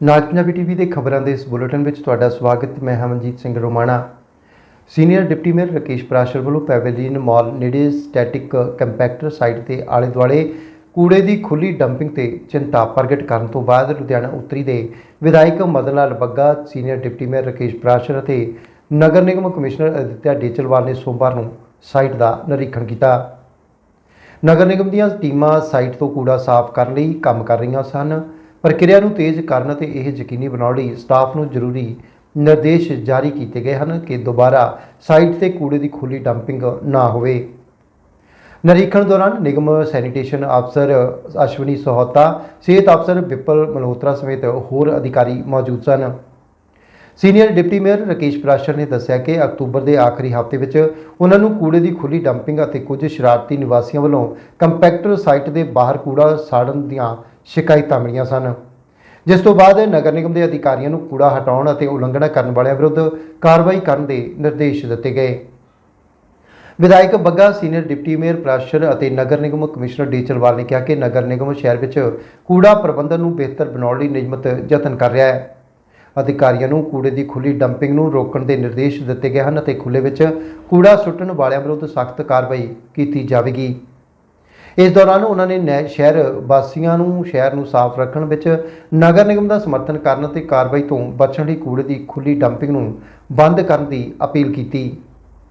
ਨਾਜ Punjabi TV ਦੇ ਖਬਰਾਂ ਦੇ ਇਸ ਬੁਲੇਟਿਨ ਵਿੱਚ ਤੁਹਾਡਾ ਸਵਾਗਤ। ਮੈਂ Hamanjit Singh Romana. Senior deputy mayor Rakesh Prashar ਵੱਲੋਂ ਪੈਵੇਲੀਅਨ ਮਾਲ ਨੇੜੇ ਸਟੈਟਿਕ ਕੰਪੈਕਟਰ ਸਾਈਟ ਦੇ ਆਲੇ ਦੁਆਲੇ ਕੂੜੇ ਦੀ ਖੁੱਲੀ ਡੰਪਿੰਗ ਤੇ ਚਿੰਤਾ ਪ੍ਰਗਟ ਕਰਨ ਤੋਂ ਬਾਅਦ ਲੁਧਿਆਣਾ ਉੱਤਰੀ ਦੇ ਵਿਧਾਇਕ Madan Lal Bagga, senior deputy mayor Rakesh Prashar ਅਤੇ ਨਗਰ ਨਿਗਮ ਕਮਿਸ਼ਨਰ ਅਦਿੱਤਿਆ ਡੇਚਲਵਾਲ ਨੇ ਸੋਮਵਾਰ ਨੂੰ ਸਾਈਟ ਦਾ ਨਿਰੀਖਣ ਕੀਤਾ। ਨਗਰ ਨਿਗਮ ਦੀਆਂ ਟੀਮਾਂ ਸਾਈਟ ਤੋਂ ਕੂੜਾ ਸਾਫ਼ ਕਰਨ ਲਈ ਕੰਮ ਕਰ ਰਹੀਆਂ ਸਨ। ਪ੍ਰਕਿਰਿਆ ਨੂੰ ਤੇਜ਼ ਕਰਨ ਅਤੇ ਇਹ ਯਕੀਨੀ ਬਣਾਉਣ ਲਈ ਸਟਾਫ ਨੂੰ ਜ਼ਰੂਰੀ ਨਿਰਦੇਸ਼ ਜਾਰੀ ਕੀਤੇ ਗਏ ਹਨ ਕਿ ਦੁਬਾਰਾ ਸਾਈਟ ਤੇ ਕੂੜੇ ਦੀ ਖੁੱਲੀ ਡੰਪਿੰਗ ਨਾ ਹੋਵੇ। ਨਿਰੀਖਣ ਦੌਰਾਨ ਨਿਗਮ ਸੈਨੀਟੇਸ਼ਨ ਅਫਸਰ ਅਸ਼ਵਨੀ ਸਹੋਤਾ, ਸਿਹਤ ਅਫਸਰ ਵਿਪਲ ਮਲਹੋਤਰਾ ਸਮੇਤ ਹੋਰ ਅਧਿਕਾਰੀ ਮੌਜੂਦ ਸਨ। Senior deputy mayor Rakesh Prashar ਨੇ ਦੱਸਿਆ ਕਿ ਅਕਤੂਬਰ ਦੇ ਆਖਰੀ ਹਫ਼ਤੇ ਵਿੱਚ ਉਹਨਾਂ ਨੂੰ ਕੂੜੇ ਦੀ ਖੁੱਲੀ ਡੰਪਿੰਗ ਅਤੇ ਕੁਝ ਸ਼ਰਾਰਤੀ ਨਿਵਾਸੀਆਂ ਵੱਲੋਂ ਕੰਪੈਕਟਰ ਸਾਈਟ ਦੇ ਬਾਹਰ ਕੂੜਾ ਸਾੜਨ ਦੀਆਂ ਸ਼ਿਕਾਇਤਾਂ ਮਿਲੀਆਂ ਸਨ। ਜਿਸ ਤੋਂ ਬਾਅਦ ਨਗਰ ਨਿਗਮ ਦੇ ਅਧਿਕਾਰੀਆਂ ਨੂੰ ਕੂੜਾ ਹਟਾਉਣ ਅਤੇ ਉਲੰਘਣਾ ਕਰਨ ਵਾਲਿਆਂ ਵਿਰੁੱਧ ਕਾਰਵਾਈ ਕਰਨ ਦੇ ਨਿਰਦੇਸ਼ ਦਿੱਤੇ ਗਏ। ਵਿਧਾਇਕ Bagga senior deputy mayor Prashar ਅਤੇ ਨਗਰ ਨਿਗਮ ਕਮਿਸ਼ਨਰ ਡੀਚਲਵਾਲ ਨੇ ਕਿਹਾ ਕਿ ਨਗਰ ਨਿਗਮ ਸ਼ਹਿਰ ਵਿੱਚ ਕੂੜਾ ਪ੍ਰਬੰਧਨ ਨੂੰ ਬਿਹਤਰ ਬਣਾਉਣ ਲਈ ਨਿਯਮਤ ਯਤਨ ਕਰ ਰਿਹਾ ਹੈ। ਅਧਿਕਾਰੀਆਂ ਨੂੰ ਕੂੜੇ ਦੀ ਖੁੱਲੀ ਡੰਪਿੰਗ ਨੂੰ ਰੋਕਣ ਦੇ ਨਿਰਦੇਸ਼ ਦਿੱਤੇ ਗਏ ਹਨ ਅਤੇ ਖੁੱਲੇ ਵਿੱਚ ਕੂੜਾ ਸੁੱਟਣ ਵਾਲਿਆਂ ਵਿਰੁੱਧ ਸਖਤ ਕਾਰਵਾਈ ਕੀਤੀ ਜਾਵੇਗੀ। ਇਸ ਦੌਰਾਨ ਉਹਨਾਂ ਨੇ ਨੈ, ਸ਼ਹਿਰ ਵਾਸੀਆਂ ਨੂੰ, ਸ਼ਹਿਰ ਨੂੰ ਸਾਫ਼ ਰੱਖਣ ਵਿੱਚ ਨਗਰ ਨਿਗਮ ਦਾ ਸਮਰਥਨ ਕਰਨ ਅਤੇ ਕਾਰਵਾਈ ਤੋਂ ਬਚਣ ਲਈ ਕੂੜੇ ਦੀ ਖੁੱਲੀ ਡੰਪਿੰਗ ਨੂੰ ਬੰਦ ਕਰਨ ਦੀ ਅਪੀਲ ਕੀਤੀ।